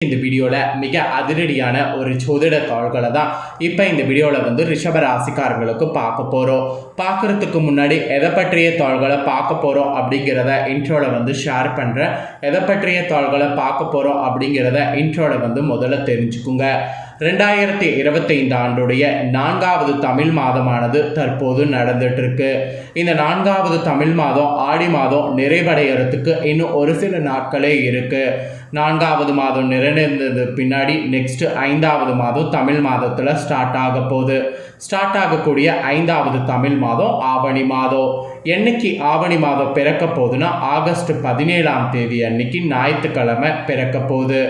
இந்த வீடியோவில் மிக அதிரடியான ஒரு ஜோதிட தாள்களை தான் இப்போ இந்த வீடியோவில் வந்து ரிஷப ராசிக்காரங்களுக்கு பார்க்க போகிறோம் பார்க்குறதுக்கு முன்னாடி எதை பற்றிய தாள்களை பார்க்க போகிறோம் அப்படிங்கிறத இன்ட்ரோவில் வந்து ஷேர் பண்ணுறேன் எதை பற்றிய தாள்களை பார்க்க போகிறோம் அப்படிங்கிறத இன்ட்ரோவில் வந்து முதல்ல தெரிஞ்சுக்குங்க. ரெண்டாயிரத்தி இருபத்தைந்து ஆண்டுடைய நான்காவது தமிழ் மாதமானது தற்போது நடந்துட்டு இருக்கு இந்த நான்காவது தமிழ் மாதம் ஆடி மாதம் நிறைவடைகிறதுக்கு இன்னும் ஒரு சில நாட்களே இருக்குது நான்காவது மாதம் நிறைந்தது பின்னாடி நெக்ஸ்ட் ஐந்தாவது மாதம் தமிழ் மாதத்தில் ஸ்டார்ட் ஆக போகுது. ஸ்டார்ட் ஆகக்கூடிய ஐந்தாவது தமிழ் மாதம் ஆவணி மாதம். என்னைக்கு ஆவணி மாதம் பிறக்க போகுதுன்னா ஆகஸ்ட் பதினேழாம் தேதி அன்னைக்கு ஞாயிற்றுக்கிழமை பிறக்க போகுது.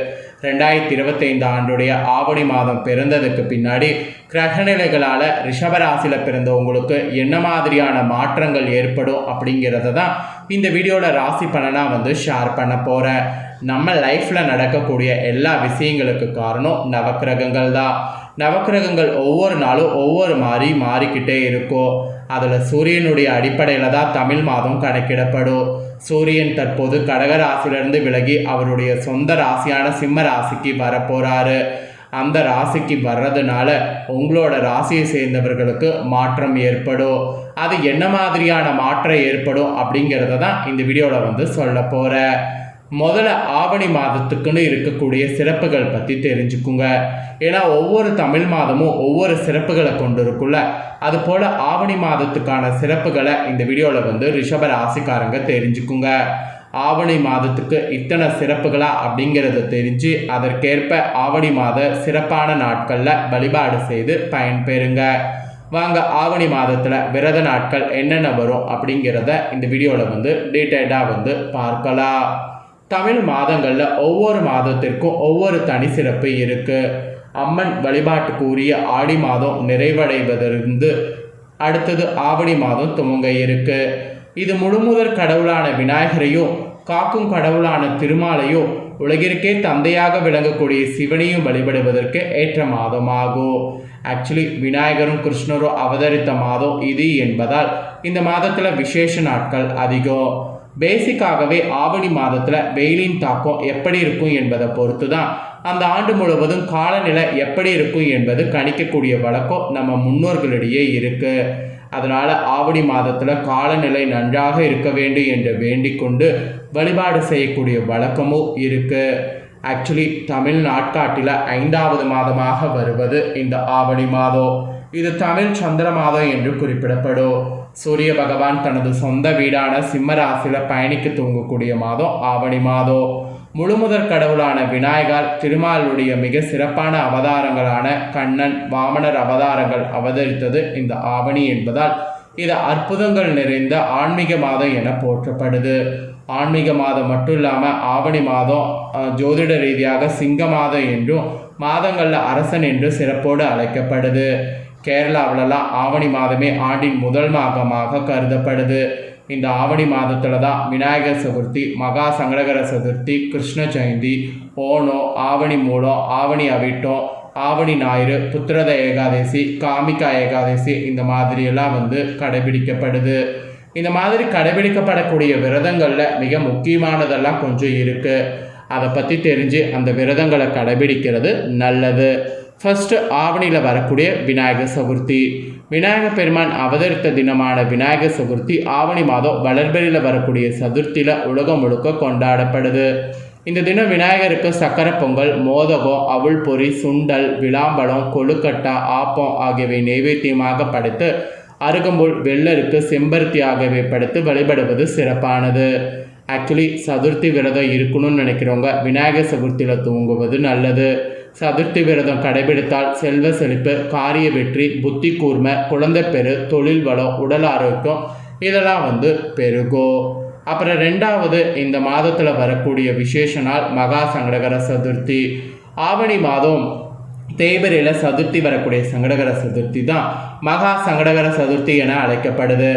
ரெண்டாயிரத்தி இருபத்தைந்து ஆண்டுடைய ஆவணி மாதம் பிறந்ததுக்கு பின்னாடி கிரகநிலைகளால் ரிஷபராசியில் பிறந்தவங்களுக்கு என்ன மாதிரியான மாற்றங்கள் ஏற்படும் அப்படிங்கிறத தான் இந்த வீடியோவில் ராசி பலனாக வந்து ஷேர் பண்ண போகிறேன் நம்ம லைஃப்பில் நடக்கக்கூடிய எல்லா விஷயங்களுக்கு காரணம் நவக்கிரகங்கள் தான். நவக்கிரகங்கள் ஒவ்வொரு நாளும் ஒவ்வொரு மாதிரி மாறிக்கிட்டே இருக்கும். அதில் சூரியனுடைய அடிப்படையில் தான் தமிழ் மாதம் கணக்கிடப்படும். சூரியன் தற்போது கடக ராசியிலிருந்து விலகி அவருடைய சொந்த ராசியான சிம்ம ராசிக்கு வரப்போகிறாரு அந்த ராசிக்கு வர்றதுனால உங்களோட ராசியை சேர்ந்தவர்களுக்கு மாற்றம் ஏற்படும். அது என்ன மாதிரியான மாற்றம் ஏற்படும் அப்படிங்கிறத தான் இந்த வீடியோவில் வந்து சொல்ல போகிறேன் முதல்ல ஆவணி மாதத்துக்குன்னு இருக்கக்கூடிய சிறப்புகள் பற்றி தெரிஞ்சுக்குங்க. ஏன்னா ஒவ்வொரு தமிழ் மாதமும் ஒவ்வொரு சிறப்புகளை கொண்டு இருக்குல்ல அது போல் ஆவணி மாதத்துக்கான சிறப்புகளை இந்த வீடியோவில் வந்து ரிஷப ராசிக்காரங்க தெரிஞ்சுக்குங்க. ஆவணி மாதத்துக்கு இத்தனை சிறப்புகளா அப்படிங்கிறத தெரிஞ்சு அதற்கேற்ப ஆவணி மாத சிறப்பான நாட்களில் வழிபாடு செய்து பயன்பெறுங்க. வாங்க ஆவணி மாதத்தில் விரத நாட்கள் என்னென்ன வரும் அப்படிங்கிறத இந்த வீடியோவில் வந்து டீட்டெயில்டாக வந்து பார்க்கலாம். தமிழ் மாதங்களில் ஒவ்வொரு மாதத்திற்கும் ஒவ்வொரு தனி சிறப்பு இருக்குது அம்மன் வழிபாட்டுக்கு உரிய ஆடி மாதம் நிறைவடைவதிலிருந்து அடுத்தது ஆவணி மாதம் துவங்க இருக்குது இது முழுமுதற் கடவுளான விநாயகரையும் காக்கும் கடவுளான திருமாலையும் உலகிற்கே தந்தையாக விளங்கக்கூடிய சிவனையும் வழிபடுவதற்கு ஏற்ற மாதமாகும் ஆக்சுவலி விநாயகரும் கிருஷ்ணரும் அவதரித்த மாதம் இது என்பதால் இந்த மாதத்தில் விசேஷ நாட்கள் அதிகம் பேசிக்காகவே ஆவணி மாதத்தில் வெயிலின் தாக்கம் எப்படி இருக்கும் என்பதை பொறுத்து தான் அந்த ஆண்டு முழுவதும் காலநிலை எப்படி இருக்கும் என்பது கணிக்கக்கூடிய வழக்கம் நம்ம முன்னோர்களிடையே இருக்குது அதனால் ஆவணி மாதத்தில் காலநிலை நன்றாக இருக்க வேண்டும் என்று வேண்டிக் கொண்டு வழிபாடு செய்யக்கூடிய வழக்கமும் இருக்குது ஆக்சுவலி தமிழ் நாட்காட்டில் ஐந்தாவது மாதமாக வருவது இந்த ஆவணி மாதம். இது தமிழ் சந்திர மாதம் என்று குறிப்பிடப்படும். சூரிய பகவான் தனது சொந்த வீடான சிம்மராசியில் பயணிக்க தூங்கக்கூடிய மாதம் ஆவணி மாதம். முழுமுதற் கடவுளான விநாயகர் திருமாலுடைய மிக சிறப்பான அவதாரங்களான கண்ணன் வாமனர் அவதாரங்கள் அவதரித்தது இந்த ஆவணி என்பதால் இது அற்புதங்கள் நிறைந்த ஆன்மீக மாதம் என போற்றப்படுது. ஆன்மீக மாதம் மட்டும் இல்லாமல் ஆவணி மாதம் ஜோதிட ரீதியாக சிங்க மாதம் என்றும் மாதங்களில் அரசன் என்று சிறப்போடு அழைக்கப்படுது. கேரளாவிலலாம் ஆவணி மாதமே ஆண்டின் முதல் மாதமாக கருதப்படுது. இந்த ஆவணி மாதத்தில் தான் விநாயகர் சதுர்த்தி மகா சங்கடகர சதுர்த்தி கிருஷ்ண ஜெயந்தி ஓணம் ஆவணி மூலம் ஆவணி அவிட்டம் ஆவணி ஞாயிறு புத்திரத ஏகாதசி காமிகா ஏகாதசி இந்த மாதிரியெல்லாம் வந்து கடைபிடிக்கப்படுது. இந்த மாதிரி கடைபிடிக்கப்படக்கூடிய விரதங்களில் மிக முக்கியமானதெல்லாம் கொஞ்சம் இருக்குது அதை பற்றி தெரிஞ்சு அந்த விரதங்களை கடைபிடிக்கிறது நல்லது. ஃபஸ்ட்டு ஆவணியில் வரக்கூடிய விநாயகர் சதுர்த்தி. விநாயகர் பெருமான் அவதரித்த தினமான விநாயகர் சதுர்த்தி ஆவணி மாதம் வளர்பெரியில் வரக்கூடிய சதுர்த்தியில் உலகம் முழுக்க கொண்டாடப்படுது. இந்த தினம் விநாயகருக்கு சக்கரை பொங்கல் மோதகம் அவுள் பொறி சுண்டல் விளாம்பழம் கொழுக்கட்டா ஆப்பம் ஆகியவை நைவேத்தியமாக படைத்து அருகம்புல் வெள்ளருக்கு செம்பருத்தி ஆகியவை படைத்து வழிபடுவது சிறப்பானது. ஆக்சுவலி சதுர்த்தி விரதம் இருக்கணும்னு நினைக்கிறவங்க விநாயகர் சதுர்த்தியில் தூங்குவது நல்லது. சதுர்த்தி விரதம் கடைபிடித்தால் செல்வ செழிப்பு காரிய வெற்றி புத்தி கூர்மை குழந்தை பெரு தொழில் வளம் உடல் ஆரோக்கியம் இதெல்லாம் வந்து பெருகும் அப்புறம் ரெண்டாவது இந்த மாதத்தில் வரக்கூடிய விசேஷ நாள் மகா சங்கடகர சதுர்த்தி. ஆவணி மாதம் தேய்பிரையில் சதுர்த்தி வரக்கூடிய சங்கடகர சதுர்த்தி தான் மகா சங்கடகர சதுர்த்தி என அழைக்கப்படுது.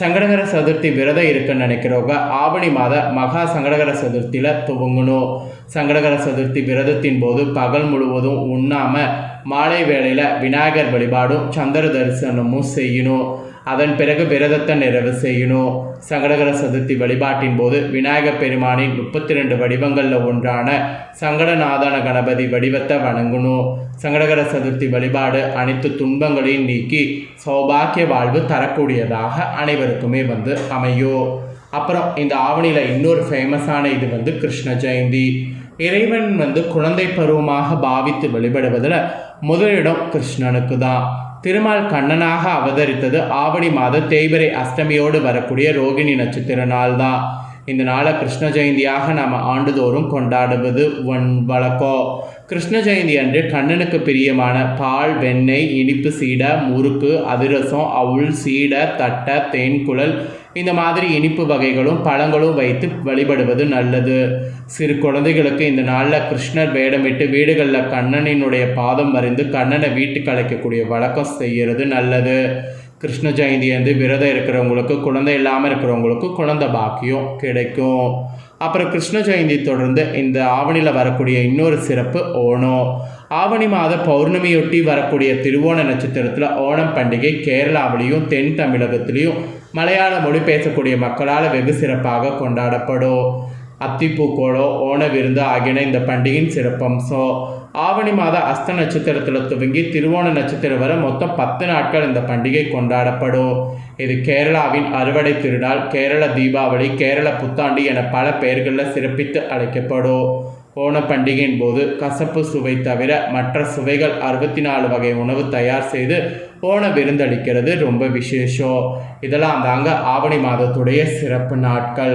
சங்கடகர சதுர்த்தி விரதம் இருக்குன்னு நினைக்கிறவங்க ஆவணி மாத மகா சங்கடகர சதுர்த்தியில் துவங்கணும். சங்கடகர சதுர்த்தி விரதத்தின் போது பகல் முழுவதும் உண்ணாமல் மாலை வேளையில் விநாயகர் வழிபாடும் சந்திர தரிசனமும் செய்யணும். அதன் பிறகு விரதத்தை நிறைவு செய்யணும். சங்கடகர சதுர்த்தி வழிபாட்டின் போது விநாயகப் பெருமானின் முப்பத்தி ரெண்டு வடிவங்களில் ஒன்றான சங்கடநாதன கணபதி வடிவத்தை வணங்கணும். சங்கடகர சதுர்த்தி வழிபாடு அனைத்து துன்பங்களையும் நீக்கி சௌபாக்கிய வாழ்வு தரக்கூடியதாக அனைவருக்குமே வந்து அமையும். அப்புறம் இந்த ஆவணியில் இன்னொரு ஃபேமஸான இது வந்து கிருஷ்ண ஜெயந்தி. இறைவன் வந்து குழந்தை பருவமாக பாவித்து வழிபடுவதில் முதலிடம் கிருஷ்ணனுக்கு தான் திருமால் கண்ணனாக அவதரித்தது ஆவணி மாத தேய்பிரை அஷ்டமியோடு வரக்கூடிய ரோகிணி நட்சத்திர நாள் தான் இந்த நாளை கிருஷ்ண ஜெயந்தியாக நாம் ஆண்டுதோறும் கொண்டாடுவது ஒன் வழக்கம். கிருஷ்ண ஜெயந்தி அன்று கண்ணனுக்கு பிரியமான பால் வெண்ணெய் இனிப்பு சீடை முறுக்கு அதிரசம் அவுள் சீடை தட்டை தேன்குழல் இந்த மாதிரி இனிப்பு வகைகளும் பழங்களும் வைத்து வழிபடுவது நல்லது. சிறு குழந்தைகளுக்கு இந்த நாளில் கிருஷ்ணர் வேடமிட்டு வீடுகளில் கண்ணனினுடைய பாதம் வரைந்து கண்ணனை வீட்டுக்கு அழைக்கக்கூடிய வழக்கம் செய்கிறது நல்லது. கிருஷ்ண ஜெயந்தி வந்து விரதம் இருக்கிறவங்களுக்கு குழந்தை இல்லாமல் இருக்கிறவங்களுக்கு குழந்தை பாக்கியம் கிடைக்கும். அப்புறம் கிருஷ்ண ஜெயந்தி தொடர்ந்து இந்த ஆவணியில் வரக்கூடிய இன்னொரு சிறப்பு ஓணம். ஆவணி மாத பௌர்ணமியொட்டி வரக்கூடிய திருவோண நட்சத்திரத்தில் ஓணம் பண்டிகை கேரளாவிலையும் தென் தமிழகத்திலையும் மலையாள மொழி பேசக்கூடிய மக்களால் வெகு சிறப்பாக கொண்டாடப்படும். அத்திப்பூக்கோளோ ஓண விருந்து ஆகியன இந்த பண்டிகையின் சிறப்பம்சம். ஆவணி மாத அஸ்த நட்சத்திரத்தில் துவங்கி திருவோண நட்சத்திரம் வரை மொத்தம் பத்து நாட்கள் இந்த பண்டிகை கொண்டாடப்படும். இது கேரளாவின் அறுவடை திருநாள் கேரள தீபாவளி கேரள புத்தாண்டு என பல பெயர்களில் சிறப்பித்து அழைக்கப்படும். ஓண பண்டிகையின் போது கசப்பு சுவை தவிர மற்ற சுவைகள் அறுபத்தி நாலு வகை உணவு தயார் செய்து ஓண விருந்தளிக்கிறது. ரொம்ப விசேஷம். இதெல்லாம் தாங்க ஆவணி மாதத்துடைய சிறப்பு நாட்கள்.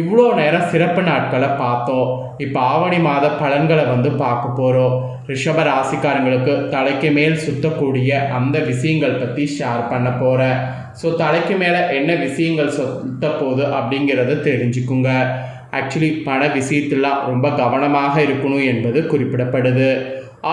இவ்வளோ நேரம் சிறப்பு நாட்களை பார்த்தோம். இப்போ ஆவணி மாத பலன்களை வந்து பார்க்க போகிறோம் ரிஷப ராசிக்காரங்களுக்கு தலைக்கு மேல் சுத்தக்கூடிய அந்த விஷயங்கள் பற்றி ஷேர் பண்ண போகிறேன் ஸோ தலைக்கு மேலே என்ன விஷயங்கள் சுத்த போகுது அப்படிங்கிறத தெரிஞ்சுக்குங்க. ஆக்சுவலி பண விஷயத்திலாம் ரொம்ப கவனமாக இருக்கணும் என்பது குறிப்பிடப்படுது.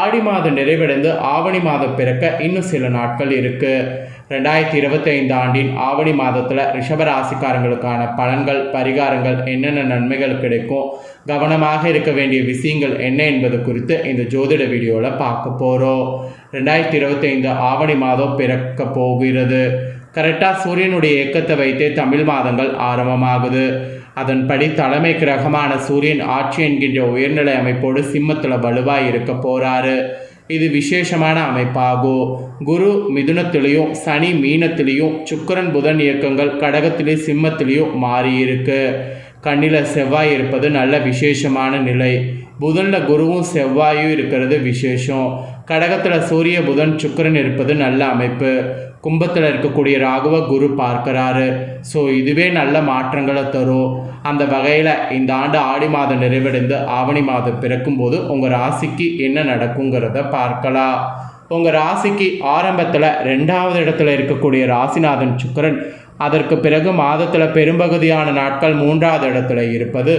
ஆடி மாதம் நிறைவடைந்து ஆவணி மாதம் பிறக்க இன்னும் சில நாட்கள் இருக்குது ரெண்டாயிரத்தி இருபத்தைந்து ஆண்டின் ஆவணி மாதத்தில் ரிஷபராசிக்காரங்களுக்கான பலன்கள் பரிகாரங்கள் என்னென்ன நன்மைகள் கிடைக்கும் கவனமாக இருக்க வேண்டிய விஷயங்கள் என்ன என்பது குறித்து இந்த ஜோதிட வீடியோவில் பார்க்க போகிறோம் ரெண்டாயிரத்தி இருபத்தைந்து ஆவணி மாதம் பிறக்க போகிறது. கரெக்டாக சூரியனுடைய இயக்கத்தை வைத்தே தமிழ் மாதங்கள் ஆரம்பமாகுது. அதன்படி தலைமை கிரகமான சூரியன் ஆட்சி என்கின்ற உயர்நிலை அமைப்போடு சிம்மத்தில் வலுவாக இருக்க போகிறாரு இது விசேஷமான அமைப்பாகும். குரு மிதுனத்திலையும் சனி மீனத்திலையும் சுக்கரன் புதன் இயக்கங்கள் கடகத்திலையும் சிம்மத்திலையும் மாறியிருக்கு கண்ணில் செவ்வாய் இருப்பது நல்ல விசேஷமான நிலை. புதனில் குருவும் செவ்வாயும் இருக்கிறது விசேஷம். கடகத்தில் சூரிய புதன் சுக்கரன் இருப்பது நல்ல அமைப்பு. கும்பத்தில் இருக்கக்கூடிய ராகுவ குரு பார்க்கிறாரு. ஸோ இதுவே நல்ல மாற்றங்களை தரும். அந்த வகையில் இந்த ஆண்டு ஆடி மாதம் நிறைவடைந்து ஆவணி மாதம் பிறக்கும்போது உங்கள் ராசிக்கு என்ன நடக்குங்கிறத பார்க்கலாம். உங்கள் ராசிக்கு ஆரம்பத்தில் ரெண்டாவது இடத்துல இருக்கக்கூடிய ராசிநாதன் சுக்கரன் அதற்கு பிறகு மாதத்தில் பெரும்பகுதியான நாட்கள் மூன்றாவது இடத்துல இருப்பது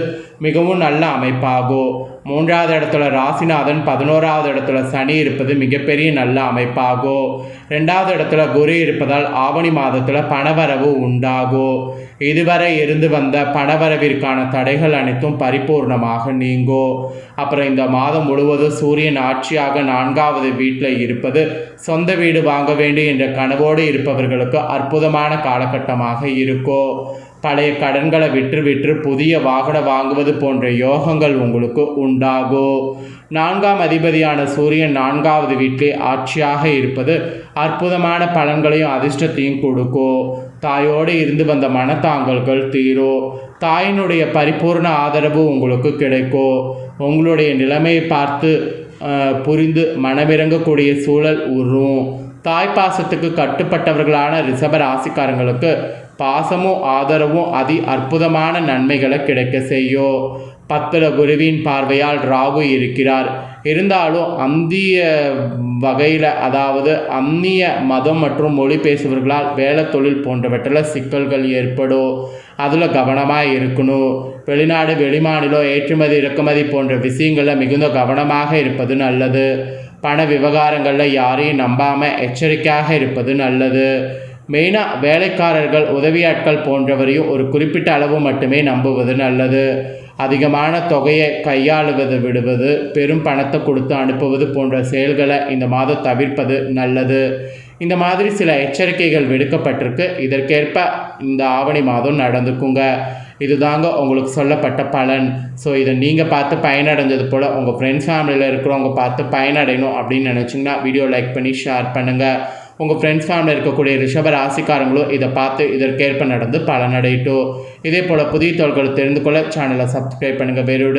மிகவும் நல்ல அமைப்பாகும். மூன்றாவது இடத்துல ராசிநாதன் பதினோராவது இடத்துல சனி இருப்பது மிகப்பெரிய நல்ல அமைப்பாகும் ரெண்டாவது இடத்துல குரு இருப்பதால் ஆவணி மாதத்தில் பணவரவு உண்டாகும் இதுவரை இருந்து வந்த பணவரவிற்கான தடைகள் அனைத்தும் பரிபூர்ணமாக நீங்கும் அப்புறம் இந்த மாதம் முழுவதும் சூரியன் ஆட்சியாக நான்காவது வீட்டில் இருப்பது சொந்த வீடு வாங்க வேண்டும் என்ற கனவோடு இருப்பவர்களுக்கு அற்புதமான காலகட்டமாக இருக்கும் பழைய கடன்களை விற்று விற்று புதிய வாகனம் வாங்குவது போன்ற யோகங்கள் உங்களுக்கு உண்டாகும் நான்காம் அதிபதியான சூரியன் நான்காவது வீட்டிலே ஆட்சியாக இருப்பது அற்புதமான பலன்களையும் அதிர்ஷ்டத்தையும் கொடுக்கும் தாயோடு இருந்து வந்த மனத்தாங்கல்கள் தீரும் தாயினுடைய பரிபூர்ண ஆதரவு உங்களுக்கு கிடைக்கும் உங்களுடைய நிலைமையை பார்த்து புரிந்து மனமிறங்கக்கூடிய சூழல் உறும். தாய் பாசத்துக்கு கட்டுப்பட்டவர்களான ரிஷப ராசிக்காரங்களுக்கு பாசமும் ஆதரவும் அதி அற்புதமான நன்மைகளை கிடைக்க செய்யும் பத்துல குருவின் பார்வையால் ராகு இருக்கிறார். இருந்தாலும் அந்திய வகையில் அதாவது அந்நிய மதம் மற்றும் மொழி பேசுபவர்களால் வேலை தொழில் போன்றவற்றில் சிக்கல்கள் ஏற்படும். அதில் கவனமாக இருக்கணும். வெளிநாடு வெளிமாநிலம் ஏற்றுமதி இறக்குமதி போன்ற விஷயங்களில் மிகுந்த கவனமாக இருப்பது நல்லது. பண விவகாரங்களில் யாரையும் நம்பாமல் எச்சரிக்கையாக இருப்பது நல்லது. மெயினாக வேலைக்காரர்கள் உதவியாட்கள் போன்றவரையும் ஒரு குறிப்பிட்ட அளவு மட்டுமே நம்புவது நல்லது. அதிகமான தொகையை கையாளுவது விடுவது பெரும் பணத்தை கொடுத்து அனுப்புவது போன்ற செயல்களை இந்த மாதம் தவிர்ப்பது நல்லது. இந்த மாதிரி சில எச்சரிக்கைகள் விடுக்கப்பட்டிருக்கு. இதற்கேற்ப இந்த ஆவணி மாதம் நடந்துக்குங்க. இதுதாங்க உங்களுக்கு சொல்லப்பட்ட பலன். ஸோ இதை நீங்கள் பார்த்து பயனடைஞ்சது போல் உங்கள் ஃப்ரெண்ட்ஸ் ஃபேமிலியில் இருக்கிறவங்க பார்த்து பயனடையணும் அப்படின்னு நினச்சிங்கன்னா வீடியோ லைக் பண்ணி ஷேர் பண்ணுங்கள் உங்கள் ஃப்ரெண்ட்ஸ் ஃபேமிலியில் இருக்கக்கூடிய ரிஷப ராசிக்காரங்களும் இதை பார்த்து இதற்கேற்ப நடந்து பலனடையட்டும். இதே போல் புதிய தோள்களை தெரிந்து கொள்ள சேனலை சப்ஸ்கிரைப் பண்ணுங்கள் வேறொரு